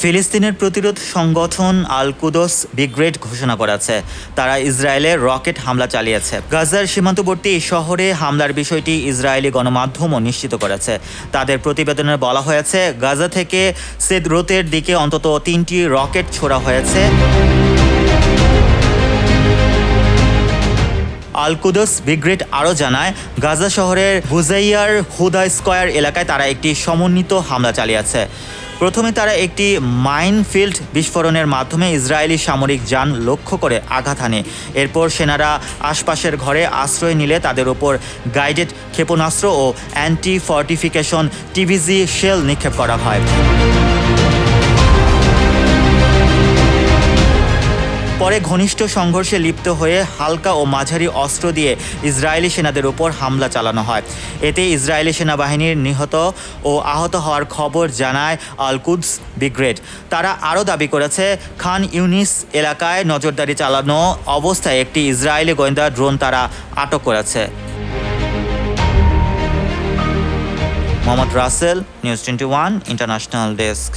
ফিলিস্তিনের প্রতিরোধ সংগঠন আল কুদস ব্রিগেড ঘোষণা করেছে। তারা ইসরায়েলে রকেট হামলা চালিয়েছে। গাজার সীমান্তবর্তী শহরে হামলার বিষয়টি ইসরায়েলি গণমাধ্যমও নিশ্চিত করেছে। তাদের প্রতিবেদনে বলা হয়েছে, গাজা থেকে সেদরোতের দিকে অন্তত তিনটি রকেট ছোড়া হয়েছে। আলকুদস ব্রিগেড আরও জানায়, গাজা শহরের বুজাইয়ার হুদা স্কয়ার এলাকায় তারা একটি সমন্বিত হামলা চালিয়েছে। প্রথমে তারা একটি মাইনফিল্ড বিস্ফোরণের মাধ্যমে ইসরায়েলি সামরিক যান লক্ষ্য করে আঘাত হানে। এরপর সেনারা আশপাশের ঘরে আশ্রয় নিলে তাদের ওপর গাইডেড ক্ষেপণাস্ত্র ও অ্যান্টি ফর্টিফিকেশন টিভিজি শেল নিক্ষেপ করা হয়। পরে ঘনিষ্ঠ সংঘর্ষে লিপ্ত হয়ে হালকা ও মাঝারি অস্ত্র দিয়ে ইসরায়েলি সেনাদের উপর হামলা চালানো হয়। এতে ইসরায়েলি সেনাবাহিনীর নিহত ও আহত হওয়ার খবর জানায় আলকুদস ব্রিগেড তারা আরও দাবি করেছে, খান ইউনিস এলাকায় নজরদারি চালানো অবস্থায় একটি ইসরায়েলি গোয়েন্দা ড্রোন তারা আটক করেছে। Mohammad Rasel, news twenty one, international desk.